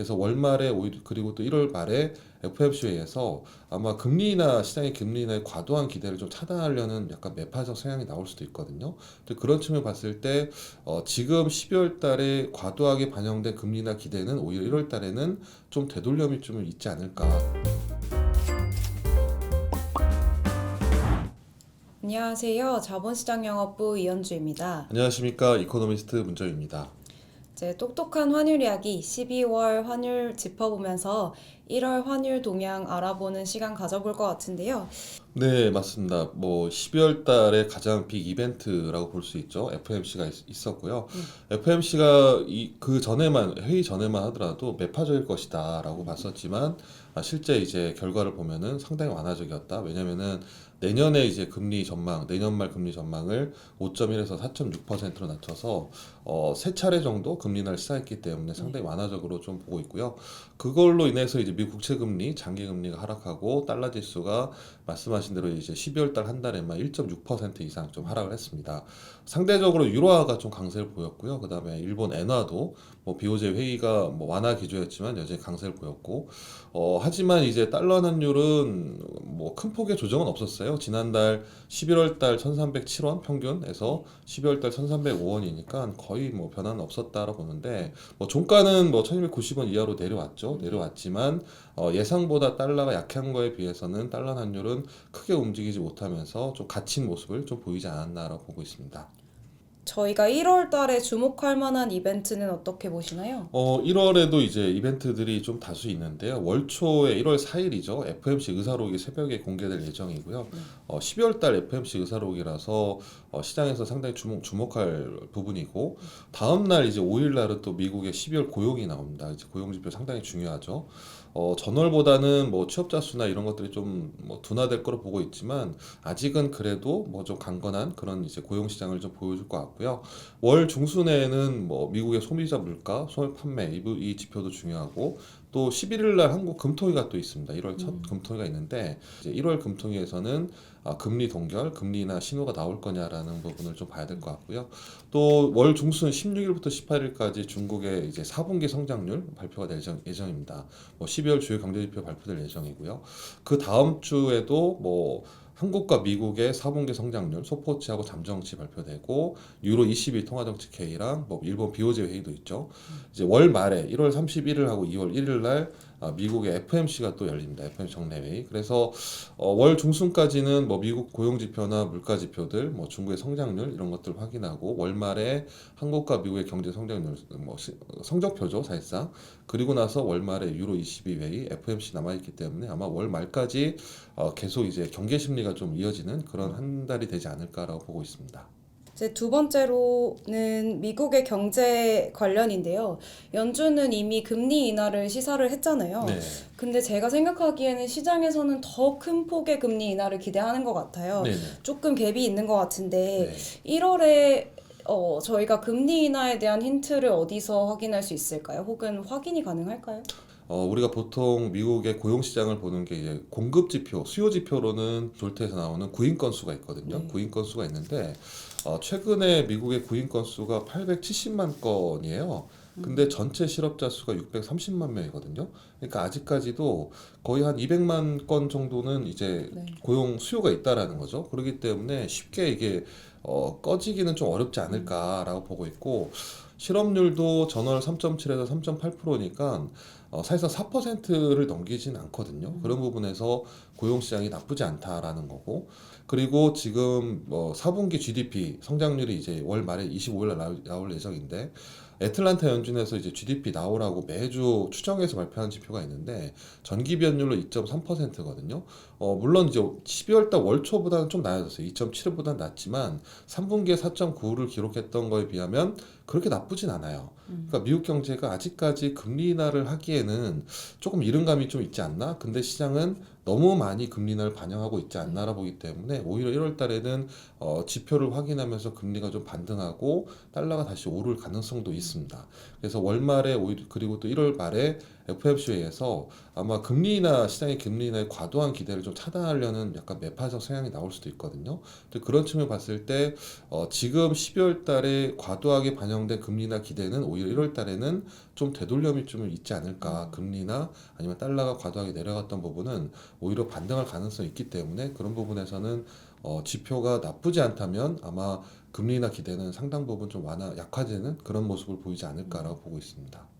그래서 월말에 오히려 그리고 또 1월 말에 FOMC에서 아마 금리 인하 시장의 금리 인하의 과도한 기대를 좀 차단하려는 약간 매파적 성향이 나올 수도 있거든요. 그런 측면 봤을 때 어, 지금 12월 달에 과도하게 반영된 금리 인하 기대는 오히려 1월 달에는 좀 되돌림이 좀 있지 않을까. 안녕하세요. 자본시장 영업부 이현주입니다. 안녕하십니까 이코노미스트 문정입니다. 이제 똑똑한 환율 이야기 12월 환율 짚어보면서 1월 환율 동향 알아보는 시간 가져볼 것 같은데요. 네, 맞습니다. 뭐 12월 달에 가장 빅 이벤트라고 볼 수 있죠. FOMC가 있, 었고요 FOMC가 이, 그 전에만 회의 전에만 하더라도 매파적일 것이다라고 봤었지만 아, 실제 이제 결과를 보면은 상당히 완화적이었다. 왜냐면은 내년에 이제 금리 전망, 내년 말 금리 전망을 5.1에서 4.6%로 낮춰서 어, 세 차례 정도 금리 인하를 시사했기 때문에 상당히 완화적으로 좀 보고 있고요. 그걸로 인해서 이제 미국 국채 금리, 장기 금리가 하락하고 달러 지수가 말씀하신 대로 이제 12월 달 한 달에만 1.6% 이상 좀 하락을 했습니다. 상대적으로 유로화가 좀 강세를 보였고요. 그다음에 일본 엔화도 뭐 BOJ 회의가 뭐 완화 기조였지만 여전히 강세를 보였고 어, 하지만 이제 달러 환율은 뭐 큰 폭의 조정은 없었어요. 지난달 11월 달 1,307원 평균에서 12월 달 1,305원이니까 거의 뭐 변화는 없었다라고 보는데 뭐 종가는 뭐 1,290원 이하로 내려왔죠. 내려왔지만 어, 예상보다 달러가 약한 거에 비해서는 달러 환율은 크게 움직이지 못하면서 좀 갇힌 모습을 좀 보이지 않았나라고 보고 있습니다. 저희가 1월 달에 주목할 만한 이벤트는 어떻게 보시나요? 어, 1월에도 이제 이벤트들이 좀 다수 있는데요. 월 초에 1월 4일이죠. FMC 의사록이 새벽에 공개될 예정이고요. 어, 12월 달 FMC 의사록이라서 어, 시장에서 상당히 주목, 주목할 부분이고, 다음 날 이제 5일 날은 또 미국의 12월 고용이 나옵니다. 이제 고용 지표 상당히 중요하죠. 어, 전월보다는 뭐 취업자 수나 이런 것들이 좀 뭐 둔화될 거로 보고 있지만 아직은 그래도 뭐 좀 강건한 그런 이제 고용 시장을 좀 보여줄 것 같고요. 월 중순에는 뭐 미국의 소비자 물가, 소액 판매 이, 부- 이 지표도 중요하고 또 11일 날 한국 금토위가 또 있습니다. 1월 첫 금토위가 있는데 이제 1월 금토위에서는 아, 금리 동결, 금리 인하 신호가 나올 거냐라는 부분을 좀 봐야 될 것 같고요. 또 월 중순 16일부터 18일까지 중국의 이제 4분기 성장률 발표가 될 예정, 예정입니다. 뭐 12월 주요 경제 지표 발표될 예정이고요. 그 다음 주에도 뭐 한국과 미국의 4분기 성장률, 소포치하고 잠정치 발표되고 유로 22 통화정책 회의랑 뭐 일본 BOJ 회의도 있죠. 이제 월 말에 1월 31일하고 2월 1일 날 아, 미국의 FMC가 또 열립니다. FMC 정례회의. 그래서 어, 월 중순까지는 뭐 미국 고용 지표나 물가 지표들, 뭐 중국의 성장률 이런 것들 확인하고 월 말에 한국과 미국의 경제 성장률 뭐 시- 성적표죠 사실상. 그리고 나서 월 말에 유로 22 회의, FMC 남아 있기 때문에 아마 월 말까지 어, 계속 이제 경계 심리 가 좀 이어지는 그런 한 달이 되지 않을까라고 보고 있습니다. 이제 두 번째로는 미국의 경제 관련인데요. 연준은 이미 금리 인하를 시사를 했잖아요. 네. 근데 제가 생각하기에는 시장에서는 더 큰 폭의 금리 인하를 기대하는 것 같아요. 네네. 조금 갭이 있는 것 같은데 네. 1월에 어, 저희가 금리 인하에 대한 힌트를 어디서 확인할 수 있을까요? 혹은 확인이 가능할까요? 어, 우리가 보통 미국의 고용 시장을 보는 게 이제 공급 지표, 수요 지표로는 졸트에서 나오는 구인 건수가 있거든요. 네. 구인 건수가 있는데 어, 최근에 미국의 구인 건수가 870만 건이에요. 근데 전체 실업자 수가 630만 명이거든요. 그러니까 아직까지도 거의 한 200만 건 정도는 이제 네. 고용 수요가 있다라는 거죠. 그렇기 때문에 쉽게 이게 어, 꺼지기는 좀 어렵지 않을까라고 보고 있고 실업률도 전월 3.7에서 3.8%니까 어, 사실상 4%를 넘기진 않거든요. 그런 부분에서 고용 시장이 나쁘지 않다라는 거고 그리고 지금 뭐 4분기 GDP 성장률이 이제 월 말에 25일 날 나올 예정인데 애틀란타 연준에서 이제 GDP 나오라고 매주 추정해서 발표하는 지표가 있는데 전기 변율로 2.3%거든요. 어, 물론 이제 12월 달 월 초보다는 좀 나아졌어요. 2.7보다는 낮지만 3분기에 4.9를 기록했던 거에 비하면 그렇게 나쁘진 않아요. 그러니까 미국 경제가 아직까지 금리 인하를 하기에 는 조금 이른감이 좀 있지 않나? 근데 시장은 너무 많이 금리 인하를 반영하고 있지 않나라 보기 때문에 오히려 1월 달에는 어, 지표를 확인하면서 금리가 좀 반등하고 달러가 다시 오를 가능성도 있습니다. 그래서 월말에 오히려 그리고 또 1월 말에 FOMC에서 아마 금리 인하 시장의 금리 인하의 과도한 기대를 좀 차단하려는 약간 매파적 성향이 나올 수도 있거든요. 그런 측면 봤을 때 어, 지금 12월 달에 과도하게 반영 반영된 금리나 기대는 오히려 1월 달에는 좀 되돌림이 좀 있지 않을까. 금리나 아니면 달러가 과도하게 내려갔던 부분은 오히려 반등할 가능성이 있기 때문에 그런 부분에서는 어, 지표가 나쁘지 않다면 아마 금리나 기대는 상당 부분 좀 완화 약화되는 그런 모습을 보이지 않을까라고 보고 있습니다.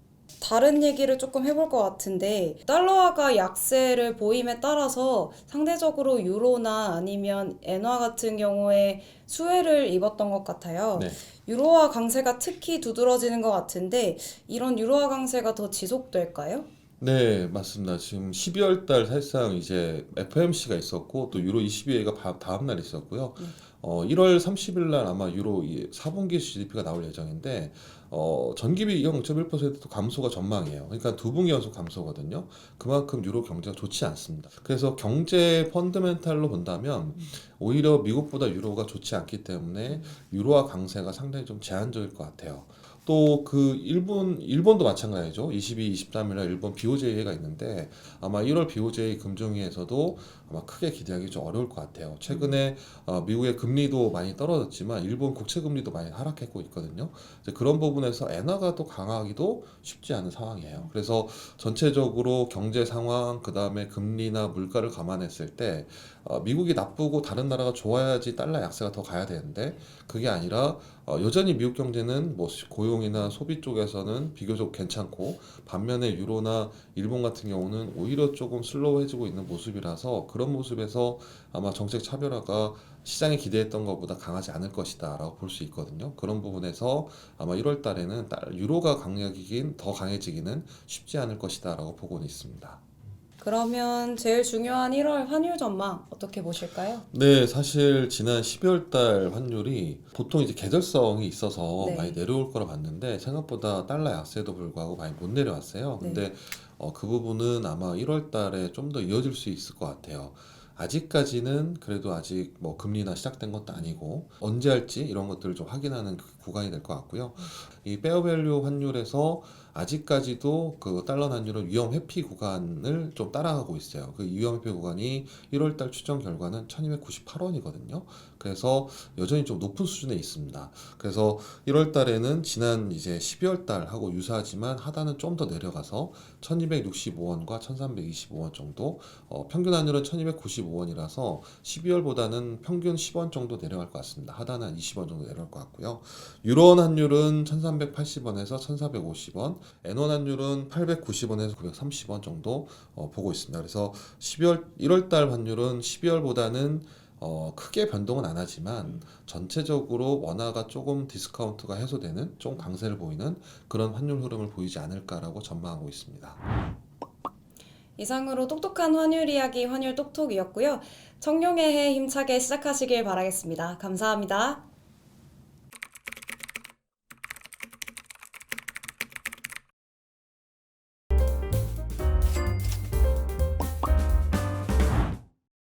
다른 얘기를 조금 해볼 것 같은데 달러화가 약세를 보임에 따라서 상대적으로 유로나 아니면 엔화 같은 경우에 수혜를 입었던 것 같아요. 네. 유로화 강세가 특히 두드러지는 것 같은데 이런 유로화 강세가 더 지속될까요? 네, 맞습니다. 지금 12월 달 사실상 이제 FMC가 있었고 또 유로 22회가 다음 날 있었고요. 네. 어, 1월 30일 날 아마 유로 이 4분기 GDP가 나올 예정인데 어, 전기비 0.1%도 감소가 전망이에요. 그러니까 두 분기 연속 감소거든요. 그만큼 유로 경제가 좋지 않습니다. 그래서 경제 펀드멘탈로 본다면 오히려 미국보다 유로가 좋지 않기 때문에 유로화 강세가 상당히 좀 제한적일 것 같아요. 또 그 일본 일본도 마찬가지죠. 22, 23일 날 일본 BOJ 회가 있는데 아마 1월 BOJ 금종위에서도 아마 크게 기대하기 좀 어려울 것 같아요. 최근에 어, 미국의 금리도 많이 떨어졌지만 일본 국채 금리도 많이 하락했고 있거든요. 그런 부분에서 엔화가 또 강하기도 쉽지 않은 상황이에요. 그래서 전체적으로 경제 상황 그 다음에 금리나 물가를 감안했을 때 어, 미국이 나쁘고 다른 나라가 좋아야지 달러 약세가 더 가야 되는데 그게 아니라 어, 여전히 미국 경제는 뭐 고용이나 소비 쪽에서는 비교적 괜찮고 반면에 유로나 일본 같은 경우는 오히려 조금 슬로우해지고 있는 모습이라서 그런 모습에서 아마 정책 차별화가 시장이 기대했던 것보다 강하지 않을 것이다라고 볼 수 있거든요. 그런 부분에서 아마 1월 달에는 달- 유로가 강력이긴 더 강해지기는 쉽지 않을 것이다라고 보고는 있습니다. 그러면 제일 중요한 1월 환율 전망 어떻게 보실까요? 네, 사실 지난 12월 달 환율이 보통 이제 계절성이 있어서 네. 많이 내려올 거라 봤는데 생각보다 달러 약세도 불구하고 많이 못 내려왔어요. 네. 근데 어, 그 부분은 아마 1월 달에 좀 더 이어질 수 있을 것 같아요. 아직까지는 그래도 아직 뭐 금리나 시작된 것도 아니고 언제 할지 이런 것들을 좀 확인하는 그 구간이 될 것 같고요. 이 페어밸류 환율에서 아직까지도 그 달러 환율은 위험 회피 구간을 좀 따라가고 있어요. 그 위험 회피 구간이 1월 달 추정 결과는 1298원이거든요. 그래서 여전히 좀 높은 수준에 있습니다. 그래서 1월 달에는 지난 이제 12월 달하고 유사하지만 하단은 좀 더 내려가서 1265원과 1325원 정도 어, 평균 환율은 1295원이라서 12월보다는 평균 10원 정도 내려갈 것 같습니다. 하단은 한 20원 정도 내려갈 것 같고요. 유로원 환율은 1380원에서 1450원, 엔원 환율은 890원에서 930원 정도 어, 보고 있습니다. 그래서 12월 1월 달 환율은 12월보다는 어, 크게 변동은 안 하지만 전체적으로 원화가 조금 디스카운트가 해소되는 좀 강세를 보이는 그런 환율 흐름을 보이지 않을까라고 전망하고 있습니다. 이상으로 똑똑한 환율 이야기 환율 똑똑이었고요. 청룡의 해 힘차게 시작하시길 바라겠습니다. 감사합니다.